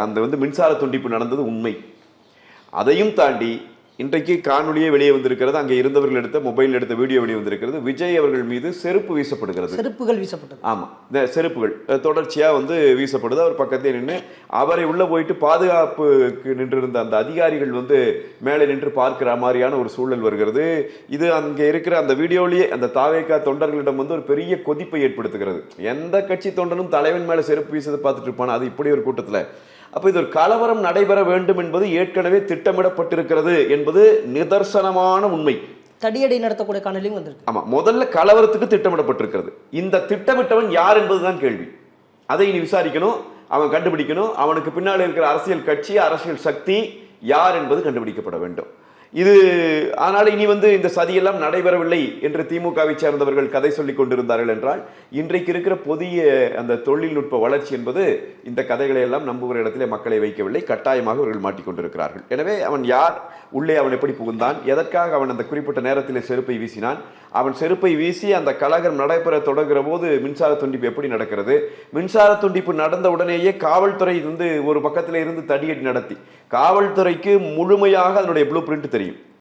அந்த வந்து மின்சார துண்டிப்பு நடந்தது உண்மை. அதையும் தாண்டி இன்றைக்கு காணொளியே வெளியே வந்திருக்கிறது. அங்கே இருந்தவர்கள் எடுத்த மொபைல் எடுத்த வீடியோ வெளியே வந்திருக்கிறது. விஜய் அவர்கள் மீது செருப்பு வீசப்படுகிறது. செருப்புகள் வீசப்பட்டது. ஆமா. இந்த செருப்புகள் அஹ், தொடர்ச்சியா வந்து வீசப்படுது. அவர் பக்கத்தே நின்று அவரை உள்ள போயிட்டு பாதுகாப்புக்கு நின்றிருந்த அந்த அதிகாரிகள் வந்து மேலே நின்று பார்க்கிற மாதிரியான ஒரு சூழல் வருகிறது. இது அங்கே இருக்கிற அந்த வீடியோலயே அந்த தாவேக்கா தொண்டர்களிடம் வந்து ஒரு பெரிய கொதிப்பை ஏற்படுத்துகிறது. எந்த கட்சி தொண்டனும் தலைவன் மேல செருப்பு வீசதை பார்த்துட்டு இருப்பானா. அது இப்படி ஒரு கூட்டத்துல. அப்ப இது ஒரு கலவரம் நடைபெற வேண்டும் என்பது ஏற்கனவே திட்டமிடப்பட்டிருக்கிறது என்பது நிதர்சனமான உண்மை. தடியடி நடத்தக்கூடிய காணொலியும் வந்திருக்கு. ஆமா முதல்ல கலவரத்துக்கு திட்டமிடப்பட்டிருக்கிறது. இந்த திட்டமிட்டவன் யார் என்பதுதான் கேள்வி. அதை இனி விசாரிக்கணும் அவன் கண்டுபிடிக்கணும் அவனுக்கு பின்னால் இருக்கிற அரசியல் கட்சி அரசியல் சக்தி யார் என்பது கண்டுபிடிக்கப்பட வேண்டும். இது ஆனால் இனி வந்து இந்த சதியெல்லாம் நடைபெறவில்லை என்று திமுகவை சேர்ந்தவர்கள் கதை சொல்லிக் கொண்டிருந்தார்கள் என்றால் இன்றைக்கு இருக்கிற புதிய அந்த தொழில்நுட்ப வளர்ச்சி என்பது இந்த கதைகளை எல்லாம் நம்புகிற இடத்திலே மக்களை வைக்கவில்லை கட்டாயமாக அவர்கள் மாட்டிக்கொண்டிருக்கிறார்கள் எனவே அவன் யார்? உள்ளே அவன் எப்படி புகுந்தான்? எதற்காக அவன் அந்த குறிப்பிட்ட நேரத்தில் செருப்பை வீசினான்? அவன் செருப்பை வீசி அந்த கலகம் நடைபெற தொடங்குற போது மின்சார துண்டிப்பு எப்படி நடக்கிறது? மின்சார துண்டிப்பு நடந்த உடனேயே காவல்துறை வந்து ஒரு பக்கத்தில் இருந்து தடியடி நடத்தி காவல்துறைக்கு முழுமையாக அதனுடைய ப்ளூ பிரிண்ட் தெரியும்.